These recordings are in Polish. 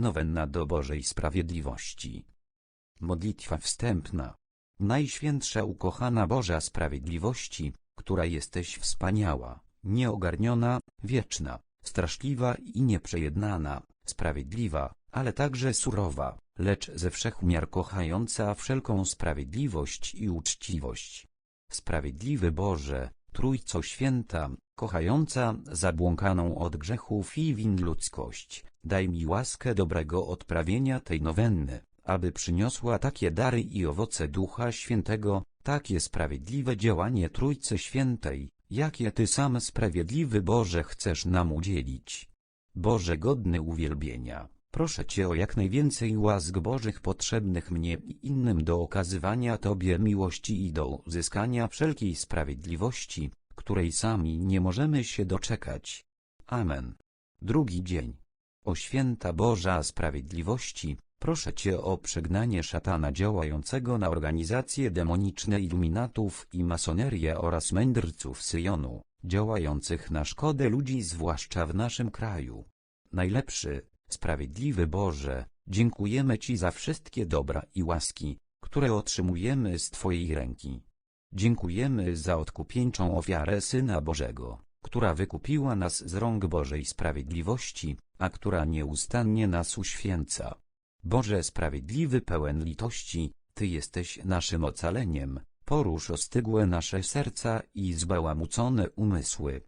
Nowenna do Bożej Sprawiedliwości. Modlitwa wstępna. Najświętsza ukochana Boża Sprawiedliwości, która jesteś wspaniała, nieogarniona, wieczna, straszliwa i nieprzejednana, sprawiedliwa, ale także surowa, lecz ze wszechmiar kochająca wszelką sprawiedliwość i uczciwość. Sprawiedliwy Boże, Trójco Święta, kochająca zabłąkaną od grzechów i win ludzkość, daj mi łaskę dobrego odprawienia tej nowenny, aby przyniosła takie dary i owoce Ducha Świętego, takie sprawiedliwe działanie Trójcy Świętej, jakie Ty sam sprawiedliwy Boże chcesz nam udzielić. Boże godny uwielbienia, proszę Cię o jak najwięcej łask Bożych potrzebnych mnie i innym do okazywania Tobie miłości i do uzyskania wszelkiej sprawiedliwości, której sami nie możemy się doczekać. Amen. Drugi dzień. O święta Boża Sprawiedliwości, proszę Cię o przegnanie szatana działającego na organizacje demoniczne iluminatów i masonerię oraz mędrców Syjonu, działających na szkodę ludzi zwłaszcza w naszym kraju. Najlepszy, sprawiedliwy Boże, dziękujemy Ci za wszystkie dobra i łaski, które otrzymujemy z Twojej ręki. Dziękujemy za odkupieńczą ofiarę Syna Bożego, która wykupiła nas z rąk Bożej Sprawiedliwości, a która nieustannie nas uświęca. Boże Sprawiedliwy pełen litości, Ty jesteś naszym ocaleniem, porusz ostygłe nasze serca i zbałamucone umysły.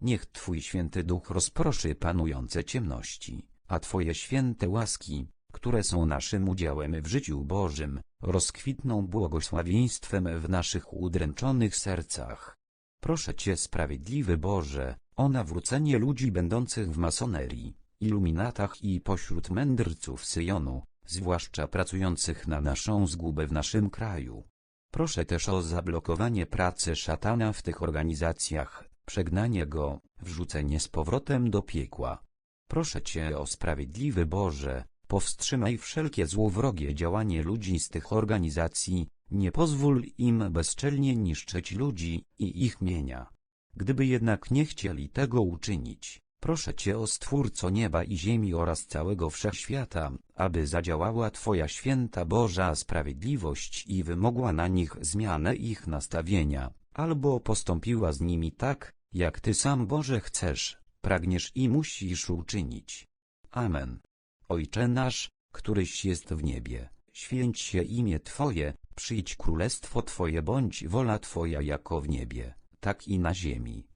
Niech Twój święty duch rozproszy panujące ciemności, a Twoje święte łaski, które są naszym udziałem w życiu Bożym, rozkwitną błogosławieństwem w naszych udręczonych sercach. Proszę Cię Sprawiedliwy Boże, o nawrócenie ludzi będących w masonerii, iluminatach i pośród mędrców Syjonu, zwłaszcza pracujących na naszą zgubę w naszym kraju. Proszę też o zablokowanie pracy szatana w tych organizacjach, przegnanie go, wrzucenie z powrotem do piekła. Proszę Cię o sprawiedliwy Boże, powstrzymaj wszelkie złowrogie działanie ludzi z tych organizacji, nie pozwól im bezczelnie niszczyć ludzi i ich mienia. Gdyby jednak nie chcieli tego uczynić, proszę Cię o Stwórco nieba i ziemi oraz całego wszechświata, aby zadziałała Twoja święta Boża sprawiedliwość i wymogła na nich zmianę ich nastawienia, albo postąpiła z nimi tak, jak Ty sam Boże chcesz, pragniesz i musisz uczynić. Amen. Ojcze nasz, któryś jest w niebie, święć się imię Twoje, przyjdź królestwo Twoje bądź wola Twoja jako w niebie, tak i na ziemi.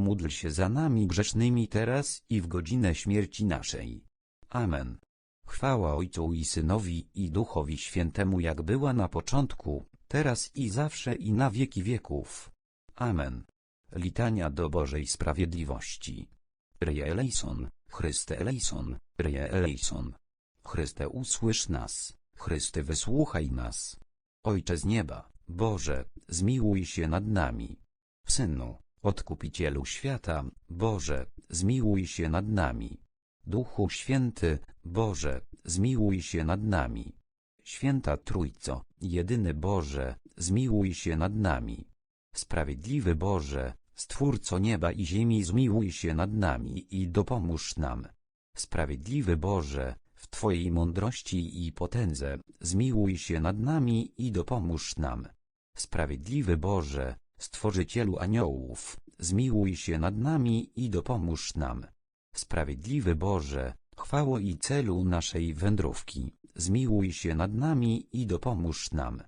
módl się za nami grzesznymi teraz i w godzinę śmierci naszej. Amen. Chwała Ojcu i Synowi i Duchowi Świętemu jak była na początku, teraz i zawsze i na wieki wieków. Amen. Litania do Bożej Sprawiedliwości. Rie eleison, Chryste eleison, Rie eleison. Chryste usłysz nas, Chryste wysłuchaj nas. Ojcze z nieba, Boże, zmiłuj się nad nami. Synu, Odkupicielu świata, Boże, zmiłuj się nad nami. Duchu Święty, Boże, zmiłuj się nad nami. Święta Trójco, jedyny Boże, zmiłuj się nad nami. Sprawiedliwy Boże, Stwórco nieba i ziemi zmiłuj się nad nami i dopomóż nam. Sprawiedliwy Boże, w Twojej mądrości i potędze, zmiłuj się nad nami i dopomóż nam. Sprawiedliwy Boże, Stworzycielu aniołów, zmiłuj się nad nami i dopomóż nam. Sprawiedliwy Boże, chwało i celu naszej wędrówki, zmiłuj się nad nami i dopomóż nam.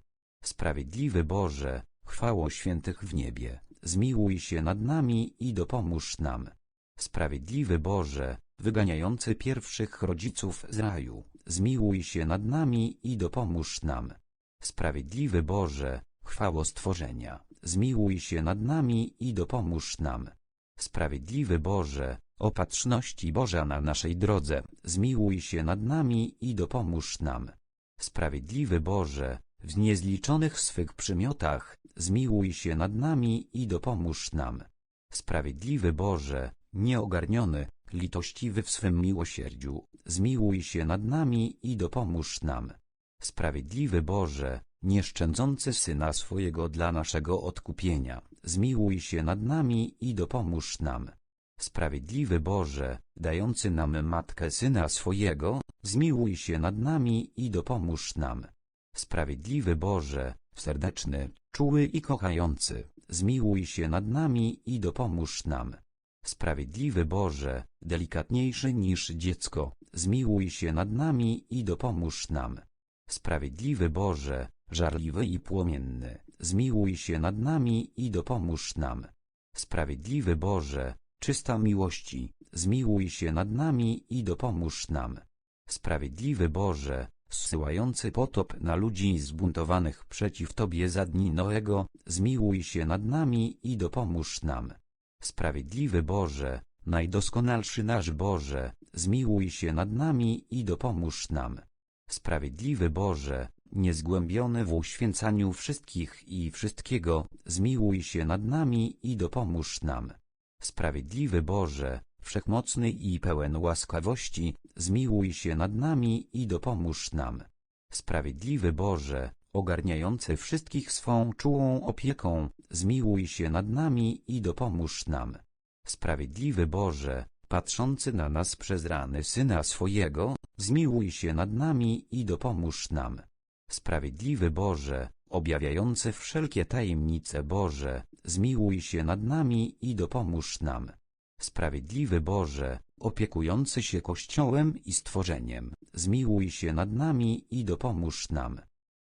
Sprawiedliwy Boże, chwało świętych w niebie, zmiłuj się nad nami i dopomóż nam. Sprawiedliwy Boże, wyganiający pierwszych rodziców z raju, zmiłuj się nad nami i dopomóż nam. Sprawiedliwy Boże, chwało stworzenia, zmiłuj się nad nami i dopomóż nam. Sprawiedliwy Boże, opatrzności Boża na naszej drodze, zmiłuj się nad nami i dopomóż nam. Sprawiedliwy Boże, w niezliczonych swych przymiotach, zmiłuj się nad nami i dopomóż nam. Sprawiedliwy Boże, nieogarniony, litościwy w swym miłosierdziu, zmiłuj się nad nami i dopomóż nam. Sprawiedliwy Boże, nieszczędzący Syna swojego dla naszego odkupienia, zmiłuj się nad nami i dopomóż nam. Sprawiedliwy Boże, dający nam Matkę Syna swojego, zmiłuj się nad nami i dopomóż nam. Sprawiedliwy Boże, serdeczny, czuły i kochający, zmiłuj się nad nami i dopomóż nam. Sprawiedliwy Boże, delikatniejszy niż dziecko, zmiłuj się nad nami i dopomóż nam. Sprawiedliwy Boże, żarliwy i płomienny, zmiłuj się nad nami i dopomóż nam. Sprawiedliwy Boże, czysta miłości, zmiłuj się nad nami i dopomóż nam. Sprawiedliwy Boże, zsyłający potop na ludzi zbuntowanych przeciw Tobie za dni Noego, zmiłuj się nad nami i dopomóż nam. Sprawiedliwy Boże, najdoskonalszy nasz Boże, zmiłuj się nad nami i dopomóż nam. Sprawiedliwy Boże, niezgłębiony w uświęcaniu wszystkich i wszystkiego, zmiłuj się nad nami i dopomóż nam. Sprawiedliwy Boże, wszechmocny i pełen łaskawości, zmiłuj się nad nami i dopomóż nam. Sprawiedliwy Boże, ogarniający wszystkich swą czułą opieką, zmiłuj się nad nami i dopomóż nam. Sprawiedliwy Boże, patrzący na nas przez rany Syna swojego, zmiłuj się nad nami i dopomóż nam. Sprawiedliwy Boże, objawiający wszelkie tajemnice Boże, zmiłuj się nad nami i dopomóż nam. Sprawiedliwy Boże, opiekujący się Kościołem i stworzeniem, zmiłuj się nad nami i dopomóż nam.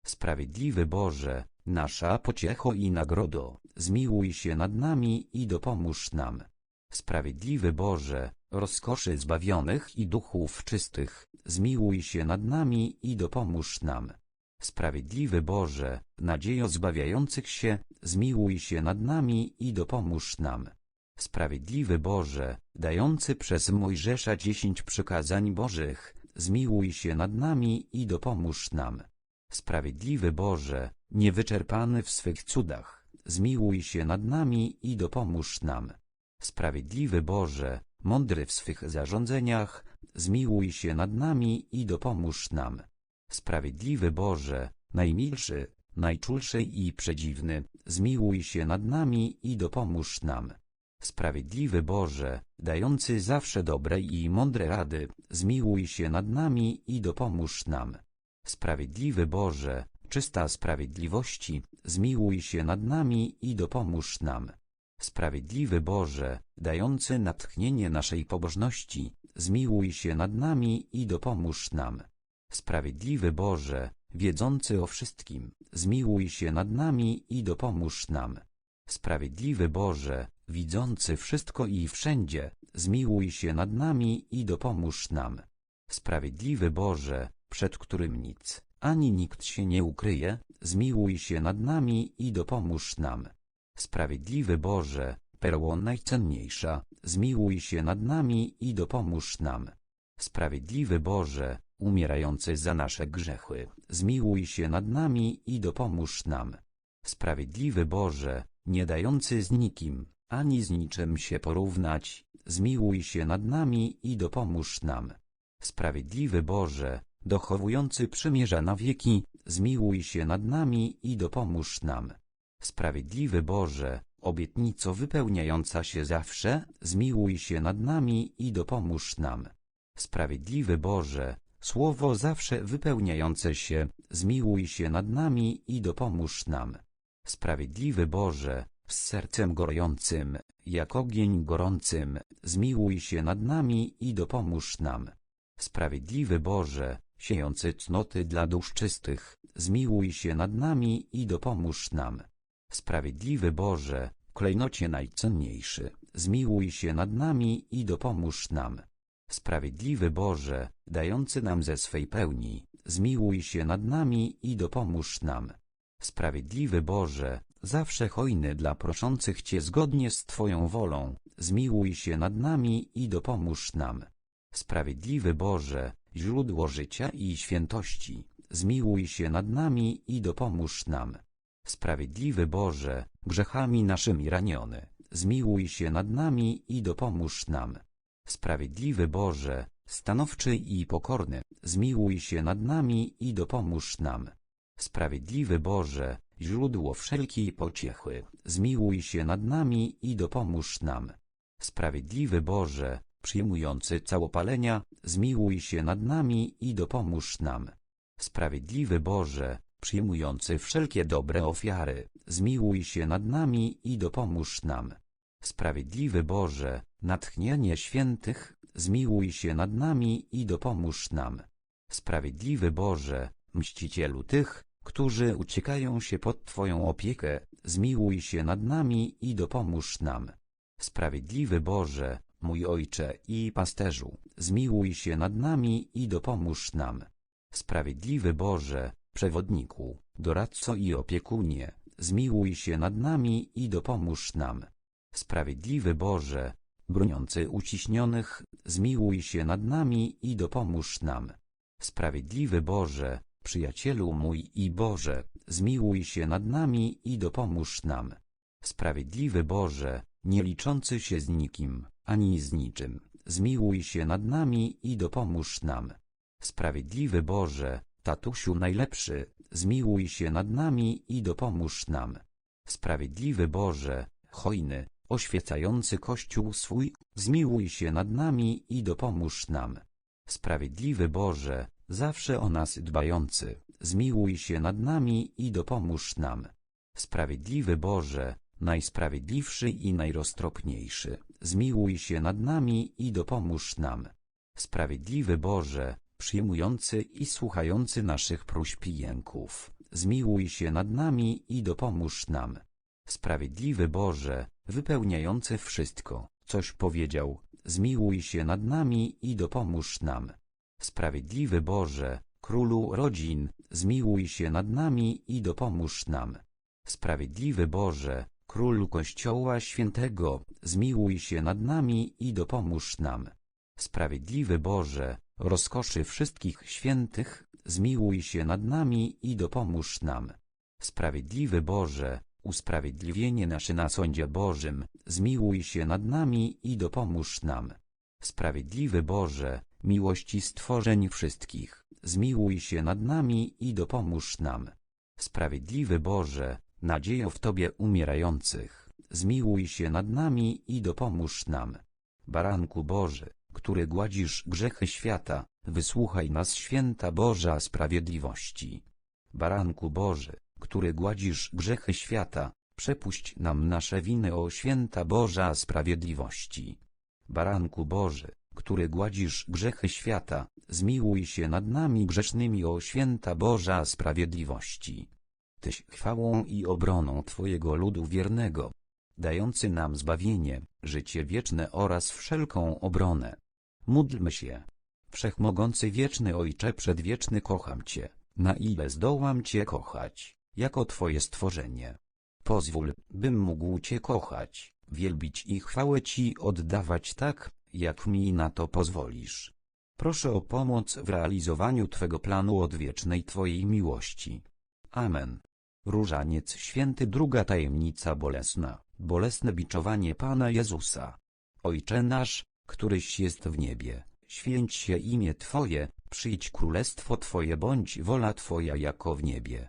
Sprawiedliwy Boże, nasza pociecho i nagrodo, zmiłuj się nad nami i dopomóż nam. Sprawiedliwy Boże, rozkoszy zbawionych i duchów czystych, zmiłuj się nad nami i dopomóż nam. Sprawiedliwy Boże, nadziejo zbawiających się, zmiłuj się nad nami i dopomóż nam. Sprawiedliwy Boże, dający przez Mojżesza dziesięć przykazań Bożych, zmiłuj się nad nami i dopomóż nam. Sprawiedliwy Boże, niewyczerpany w swych cudach, zmiłuj się nad nami i dopomóż nam. Sprawiedliwy Boże, mądry w swych zarządzeniach, zmiłuj się nad nami i dopomóż nam. Sprawiedliwy Boże, najmilszy, najczulszy i przedziwny, zmiłuj się nad nami i dopomóż nam. Sprawiedliwy Boże, dający zawsze dobre i mądre rady, zmiłuj się nad nami i dopomóż nam. Sprawiedliwy Boże, czysta sprawiedliwości, zmiłuj się nad nami i dopomóż nam. Sprawiedliwy Boże, dający natchnienie naszej pobożności, zmiłuj się nad nami i dopomóż nam. Sprawiedliwy Boże, wiedzący o wszystkim, zmiłuj się nad nami i dopomóż nam. Sprawiedliwy Boże, widzący wszystko i wszędzie, zmiłuj się nad nami i dopomóż nam. Sprawiedliwy Boże, przed którym nic, ani nikt się nie ukryje, zmiłuj się nad nami i dopomóż nam. Sprawiedliwy Boże, perło najcenniejsza, zmiłuj się nad nami i dopomóż nam. Sprawiedliwy Boże, umierający za nasze grzechy, zmiłuj się nad nami i dopomóż nam. Sprawiedliwy Boże, nie dający z nikim, ani z niczym się porównać, zmiłuj się nad nami i dopomóż nam. Sprawiedliwy Boże, dochowujący przymierza na wieki, zmiłuj się nad nami i dopomóż nam. Sprawiedliwy Boże, obietnico wypełniająca się zawsze, zmiłuj się nad nami i dopomóż nam. Sprawiedliwy Boże, Słowo zawsze wypełniające się, zmiłuj się nad nami i dopomóż nam. Sprawiedliwy Boże, z sercem gorącym, jak ogień gorącym, zmiłuj się nad nami i dopomóż nam. Sprawiedliwy Boże, siejący cnoty dla dusz czystych, zmiłuj się nad nami i dopomóż nam. Sprawiedliwy Boże, klejnocie najcenniejszy, zmiłuj się nad nami i dopomóż nam. Sprawiedliwy Boże, dający nam ze swej pełni, zmiłuj się nad nami i dopomóż nam. Sprawiedliwy Boże, zawsze hojny dla proszących Cię zgodnie z Twoją wolą, zmiłuj się nad nami i dopomóż nam. Sprawiedliwy Boże, źródło życia i świętości, zmiłuj się nad nami i dopomóż nam. Sprawiedliwy Boże, grzechami naszymi raniony, zmiłuj się nad nami i dopomóż nam. Sprawiedliwy Boże, stanowczy i pokorny, zmiłuj się nad nami i dopomóż nam. Sprawiedliwy Boże, źródło wszelkiej pociechy, zmiłuj się nad nami i dopomóż nam. Sprawiedliwy Boże, przyjmujący całopalenia, zmiłuj się nad nami i dopomóż nam. Sprawiedliwy Boże, przyjmujący wszelkie dobre ofiary, zmiłuj się nad nami i dopomóż nam. Sprawiedliwy Boże, natchnienie świętych, zmiłuj się nad nami i dopomóż nam. Sprawiedliwy Boże, mścicielu tych, którzy uciekają się pod Twoją opiekę, zmiłuj się nad nami i dopomóż nam. Sprawiedliwy Boże, mój Ojcze i Pasterzu, zmiłuj się nad nami i dopomóż nam. Sprawiedliwy Boże, Przewodniku, Doradco i Opiekunie, zmiłuj się nad nami i dopomóż nam. Sprawiedliwy Boże, broniący uciśnionych, zmiłuj się nad nami i dopomóż nam. Sprawiedliwy Boże, przyjacielu mój i Boże, zmiłuj się nad nami i dopomóż nam. Sprawiedliwy Boże, nie liczący się z nikim, ani z niczym, zmiłuj się nad nami i dopomóż nam. Sprawiedliwy Boże, tatusiu najlepszy, zmiłuj się nad nami i dopomóż nam. Sprawiedliwy Boże, hojny, oświecający Kościół swój, zmiłuj się nad nami i dopomóż nam. Sprawiedliwy Boże, zawsze o nas dbający, zmiłuj się nad nami i dopomóż nam. Sprawiedliwy Boże, najsprawiedliwszy i najroztropniejszy, zmiłuj się nad nami i dopomóż nam. Sprawiedliwy Boże, przyjmujący i słuchający naszych próśb i jęków, zmiłuj się nad nami i dopomóż nam. Sprawiedliwy Boże, wypełniający wszystko, coś powiedział, zmiłuj się nad nami i dopomóż nam. Sprawiedliwy Boże, Królu rodzin, zmiłuj się nad nami i dopomóż nam. Sprawiedliwy Boże, Królu Kościoła Świętego, zmiłuj się nad nami i dopomóż nam. Sprawiedliwy Boże, rozkoszy wszystkich świętych, zmiłuj się nad nami i dopomóż nam. Sprawiedliwy Boże, usprawiedliwienie nasze na sądzie Bożym, zmiłuj się nad nami i dopomóż nam. Sprawiedliwy Boże, miłości stworzeń wszystkich, zmiłuj się nad nami i dopomóż nam. Sprawiedliwy Boże, nadziejo w Tobie umierających, zmiłuj się nad nami i dopomóż nam. Baranku Boży, który gładzisz grzechy świata, wysłuchaj nas święta Boża Sprawiedliwości. Baranku Boży, który gładzisz grzechy świata, przepuść nam nasze winy o święta Boża Sprawiedliwości. Baranku Boży, który gładzisz grzechy świata, zmiłuj się nad nami grzesznymi o święta Boża Sprawiedliwości. Tyś chwałą i obroną Twojego ludu wiernego, dający nam zbawienie, życie wieczne oraz wszelką obronę. Módlmy się. Wszechmogący wieczny Ojcze przedwieczny kocham Cię, na ile zdołam Cię kochać, jako Twoje stworzenie. Pozwól, bym mógł Cię kochać, wielbić i chwałę Ci oddawać tak, jak mi na to pozwolisz. Proszę o pomoc w realizowaniu Twego planu odwiecznej Twojej miłości. Amen. Różaniec święty druga tajemnica bolesna, bolesne biczowanie Pana Jezusa. Ojcze nasz, któryś jest w niebie, święć się imię Twoje, przyjdź królestwo Twoje bądź wola Twoja jako w niebie,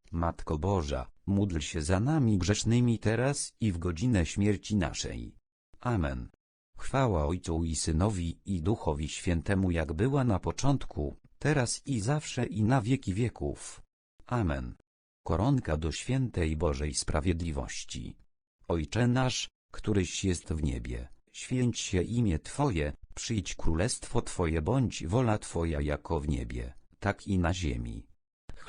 Matko Boża, módl się za nami grzesznymi teraz i w godzinę śmierci naszej. Amen. Chwała Ojcu i Synowi i Duchowi Świętemu jak była na początku, teraz i zawsze i na wieki wieków. Amen. Koronka do świętej Bożej Sprawiedliwości. Ojcze nasz, któryś jest w niebie, święć się imię Twoje, przyjdź królestwo Twoje bądź wola Twoja jako w niebie, tak i na ziemi.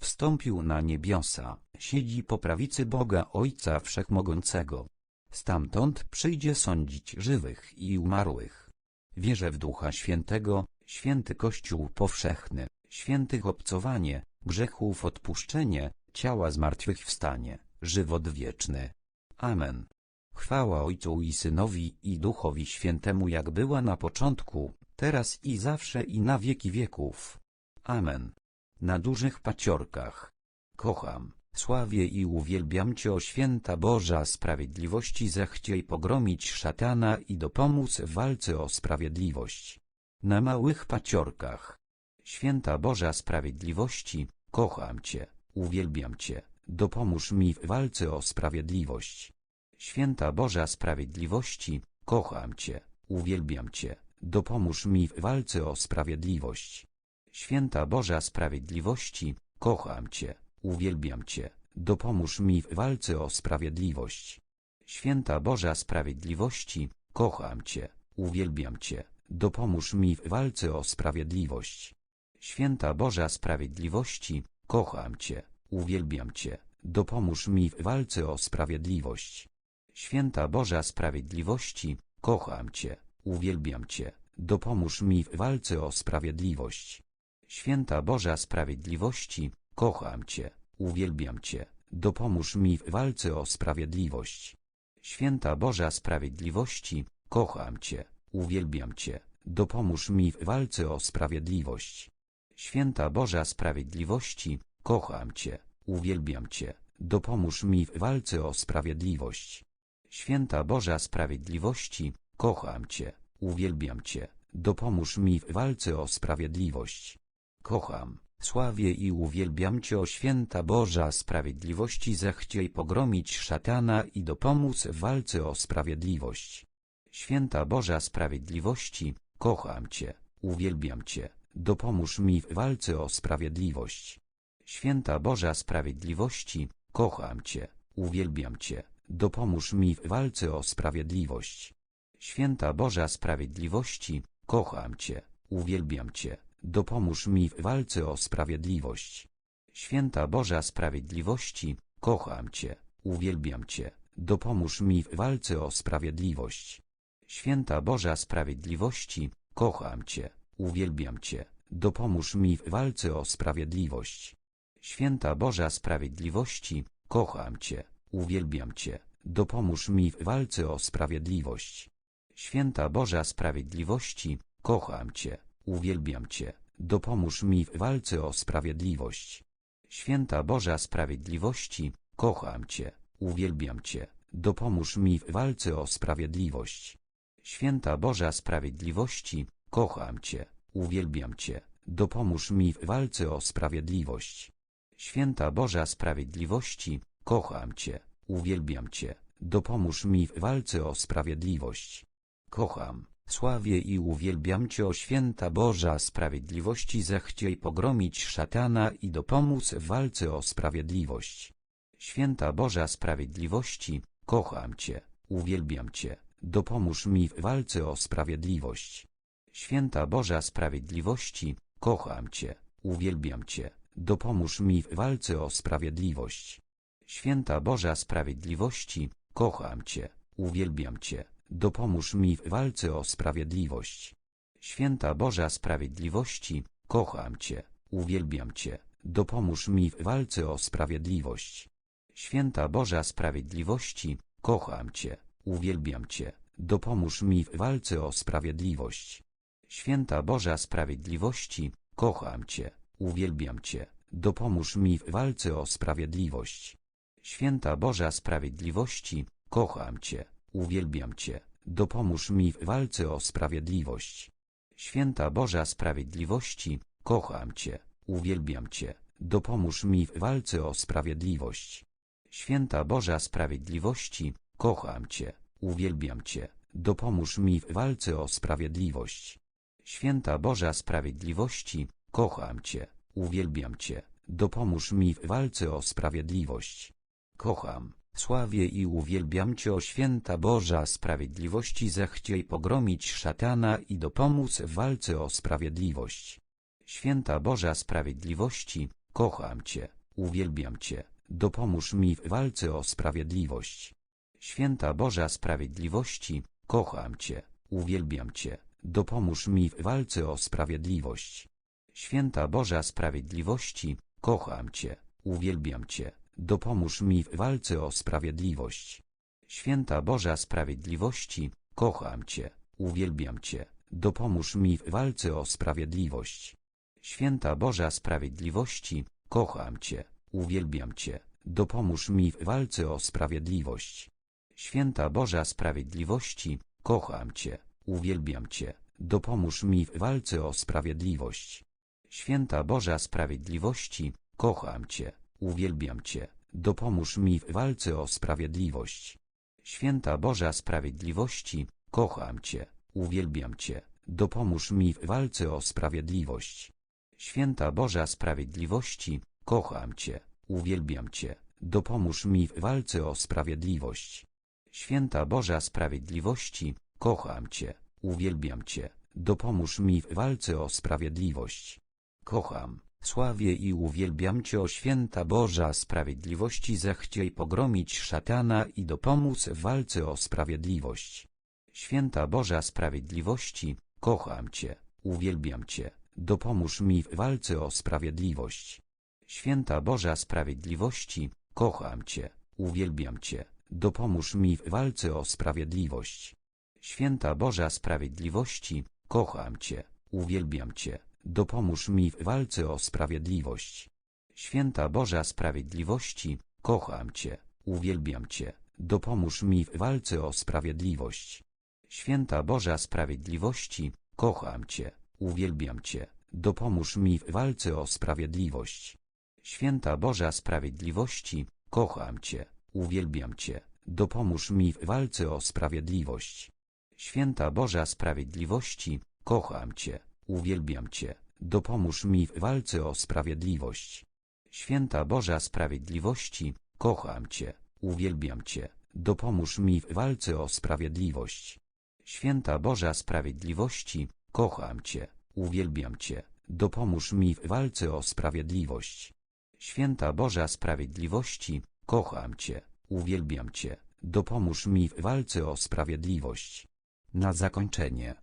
Wstąpił na niebiosa, siedzi po prawicy Boga Ojca Wszechmogącego. Stamtąd przyjdzie sądzić żywych i umarłych. Wierzę w Ducha Świętego, święty Kościół powszechny, świętych obcowanie, grzechów odpuszczenie, ciała zmartwychwstanie, żywot wieczny. Amen. Chwała Ojcu i Synowi i Duchowi Świętemu jak była na początku, teraz i zawsze i na wieki wieków. Amen. Na dużych paciorkach. Kocham, sławię i uwielbiam Cię o święta Boża Sprawiedliwości zechciej pogromić szatana i dopomóc w walce o sprawiedliwość. Na małych paciorkach. Święta Boża Sprawiedliwości, kocham Cię, uwielbiam Cię, dopomóż mi w walce o sprawiedliwość. Święta Boża Sprawiedliwości, kocham Cię, uwielbiam Cię, dopomóż mi w walce o sprawiedliwość. Święta Boża Sprawiedliwości, kocham Cię, uwielbiam Cię, dopomóż mi w walce o sprawiedliwość. Święta Boża Sprawiedliwości, kocham Cię, uwielbiam Cię, dopomóż mi w walce o sprawiedliwość. Święta Boża Sprawiedliwości, kocham Cię, uwielbiam Cię, dopomóż mi w walce o sprawiedliwość. Święta Boża Sprawiedliwości, kocham Cię, uwielbiam Cię, dopomóż mi w walce o sprawiedliwość. Święta Boża Sprawiedliwości, kocham Cię, uwielbiam Cię, dopomóż mi w walce o sprawiedliwość. Święta Boża Sprawiedliwości, kocham Cię, uwielbiam Cię, dopomóż mi w walce o sprawiedliwość. Święta Boża Sprawiedliwości, kocham Cię, uwielbiam Cię, dopomóż mi w walce o sprawiedliwość. Święta Boża Sprawiedliwości, kocham Cię, uwielbiam Cię, dopomóż mi w walce o sprawiedliwość. Kocham, sławię i uwielbiam Cię o święta Boża Sprawiedliwości zechciej pogromić szatana i dopomóc w walce o sprawiedliwość. Święta Boża Sprawiedliwości, kocham Cię, uwielbiam Cię, dopomóż mi w walce o sprawiedliwość. Święta Boża Sprawiedliwości, kocham Cię, uwielbiam Cię, dopomóż mi w walce o sprawiedliwość. Święta Boża Sprawiedliwości, kocham Cię, uwielbiam Cię, dopomóż mi w walce o sprawiedliwość. Święta Boża Sprawiedliwości, kocham Cię, uwielbiam Cię, dopomóż mi w walce o sprawiedliwość. Święta Boża Sprawiedliwości, kocham Cię, uwielbiam Cię, dopomóż mi w walce o sprawiedliwość. Święta Boża Sprawiedliwości, kocham Cię, uwielbiam Cię, dopomóż mi w walce o sprawiedliwość. Święta Boża Sprawiedliwości, kocham Cię, uwielbiam Cię, dopomóż mi w walce o sprawiedliwość. Święta Boża Sprawiedliwości, kocham Cię, uwielbiam Cię, dopomóż mi w walce o sprawiedliwość. Święta Boża Sprawiedliwości, kocham Cię, uwielbiam Cię, dopomóż mi w walce o sprawiedliwość. Święta Boża Sprawiedliwości, kocham Cię, uwielbiam Cię, dopomóż mi w walce o sprawiedliwość. Kocham, sławię i uwielbiam Cię o święta Boża Sprawiedliwości zechciej pogromić szatana i dopomóc w walce o sprawiedliwość. Święta Boża Sprawiedliwości, kocham Cię, uwielbiam Cię, dopomóż mi w walce o sprawiedliwość. Święta Boża Sprawiedliwości, kocham Cię, uwielbiam Cię, dopomóż mi w walce o sprawiedliwość. Święta Boża Sprawiedliwości, kocham Cię, uwielbiam Cię, dopomóż mi w walce o sprawiedliwość. Święta Boża Sprawiedliwości, kocham Cię, uwielbiam Cię, dopomóż mi w walce o sprawiedliwość. Święta Boża Sprawiedliwości, kocham Cię, uwielbiam Cię, dopomóż mi w walce o sprawiedliwość. Święta Boża Sprawiedliwości, kocham Cię, uwielbiam Cię, dopomóż mi w walce o sprawiedliwość. Święta Boża Sprawiedliwości, kocham Cię, uwielbiam Cię, dopomóż mi w walce o sprawiedliwość. Święta Boża Sprawiedliwości, kocham Cię, uwielbiam Cię, dopomóż mi w walce o sprawiedliwość. Święta Boża Sprawiedliwości, kocham Cię, uwielbiam Cię, dopomóż mi w walce o sprawiedliwość. Święta Boża Sprawiedliwości, kocham Cię, uwielbiam Cię, dopomóż mi w walce o sprawiedliwość. Kocham, sławię i uwielbiam Cię o święta Boża Sprawiedliwości zechciej pogromić szatana i dopomóc w walce o sprawiedliwość. Święta Boża Sprawiedliwości, kocham Cię, uwielbiam Cię, dopomóż mi w walce o sprawiedliwość. Święta Boża Sprawiedliwości, kocham Cię, uwielbiam Cię, dopomóż mi w walce o sprawiedliwość. Święta Boża Sprawiedliwości, kocham Cię, uwielbiam Cię, dopomóż mi w walce o sprawiedliwość. Święta Boża Sprawiedliwości, kocham Cię, uwielbiam Cię, dopomóż mi w walce o sprawiedliwość. Święta Boża Sprawiedliwości, kocham Cię, uwielbiam Cię, dopomóż mi w walce o sprawiedliwość. Święta Boża Sprawiedliwości, kocham Cię, uwielbiam Cię, dopomóż mi w walce o sprawiedliwość. Święta Boża Sprawiedliwości, kocham Cię, uwielbiam Cię, dopomóż mi w walce o sprawiedliwość. Święta Boża Sprawiedliwości, kocham Cię, uwielbiam Cię, dopomóż mi w walce o sprawiedliwość. Święta Boża Sprawiedliwości, kocham Cię, uwielbiam Cię, dopomóż mi w walce o sprawiedliwość. Święta Boża Sprawiedliwości, kocham Cię, uwielbiam Cię, dopomóż mi w walce o sprawiedliwość. Kocham, Sławię i uwielbiam Cię o święta Boża Sprawiedliwości zechciej pogromić szatana i dopomóc w walce o sprawiedliwość. Święta Boża Sprawiedliwości, kocham Cię, uwielbiam Cię, dopomóż mi w walce o sprawiedliwość. Święta Boża Sprawiedliwości, kocham Cię, uwielbiam Cię, dopomóż mi w walce o sprawiedliwość. Święta Boża Sprawiedliwości, kocham Cię, uwielbiam Cię, dopomóż mi w walce o sprawiedliwość. Święta Boża Sprawiedliwości, kocham Cię, uwielbiam Cię, dopomóż mi w walce o sprawiedliwość. Święta Boża Sprawiedliwości, kocham Cię, uwielbiam Cię, dopomóż mi w walce o sprawiedliwość. Święta Boża Sprawiedliwości, kocham Cię, uwielbiam Cię, dopomóż mi w walce o sprawiedliwość. Święta Boża Sprawiedliwości, kocham Cię, uwielbiam Cię, dopomóż mi w walce o sprawiedliwość. Święta Boża Sprawiedliwości, kocham Cię, uwielbiam Cię, dopomóż mi w walce o sprawiedliwość. Święta Boża Sprawiedliwości, kocham Cię, uwielbiam Cię, dopomóż mi w walce o sprawiedliwość. Święta Boża Sprawiedliwości, kocham Cię, uwielbiam Cię, dopomóż mi w walce o sprawiedliwość. Na zakończenie.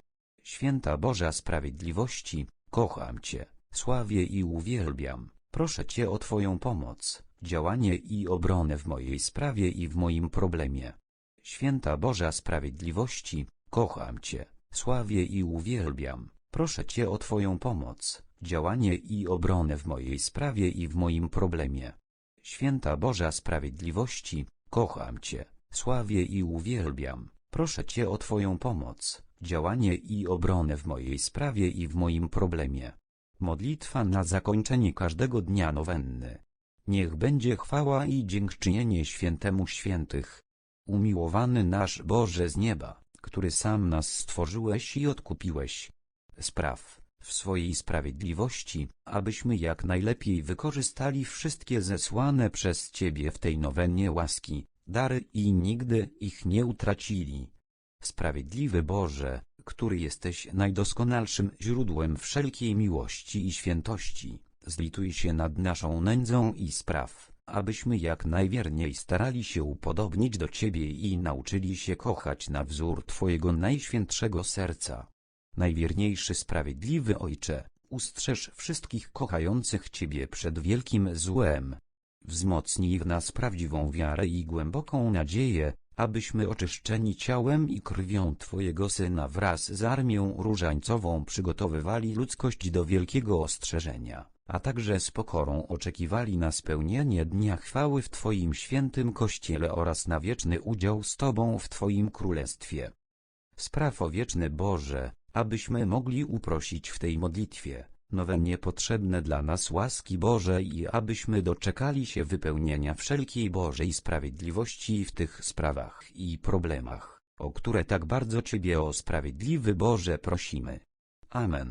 Święta Boża Sprawiedliwości, kocham Cię, sławię i uwielbiam, proszę Cię o Twoją pomoc, działanie i obronę w mojej sprawie i w moim problemie. Święta Boża Sprawiedliwości, kocham Cię, sławię i uwielbiam, proszę Cię o Twoją pomoc, działanie i obronę w mojej sprawie i w moim problemie. Święta Boża Sprawiedliwości, kocham Cię, sławię i uwielbiam, proszę Cię o Twoją pomoc, działanie i obronę w mojej sprawie i w moim problemie. Modlitwa na zakończenie każdego dnia nowenny. Niech będzie chwała i dziękczynienie świętemu świętych. Umiłowany nasz Boże z nieba, który sam nas stworzyłeś i odkupiłeś. Spraw w swojej sprawiedliwości, abyśmy jak najlepiej wykorzystali wszystkie zesłane przez Ciebie w tej nowennie łaski, dary i nigdy ich nie utracili. Sprawiedliwy Boże, który jesteś najdoskonalszym źródłem wszelkiej miłości i świętości, zlituj się nad naszą nędzą i spraw, abyśmy jak najwierniej starali się upodobnić do Ciebie i nauczyli się kochać na wzór Twojego najświętszego serca. Najwierniejszy sprawiedliwy Ojcze, ustrzeż wszystkich kochających Ciebie przed wielkim złem. Wzmocnij w nas prawdziwą wiarę i głęboką nadzieję, abyśmy oczyszczeni ciałem i krwią Twojego Syna wraz z armią różańcową przygotowywali ludzkość do wielkiego ostrzeżenia, a także z pokorą oczekiwali na spełnienie dnia chwały w Twoim świętym Kościele oraz na wieczny udział z Tobą w Twoim Królestwie. Spraw o wieczny Boże, abyśmy mogli uprosić w tej modlitwie nowe niepotrzebne dla nas łaski Bożej i abyśmy doczekali się wypełnienia wszelkiej Bożej sprawiedliwości w tych sprawach i problemach, o które tak bardzo Ciebie o sprawiedliwy Boże prosimy. Amen.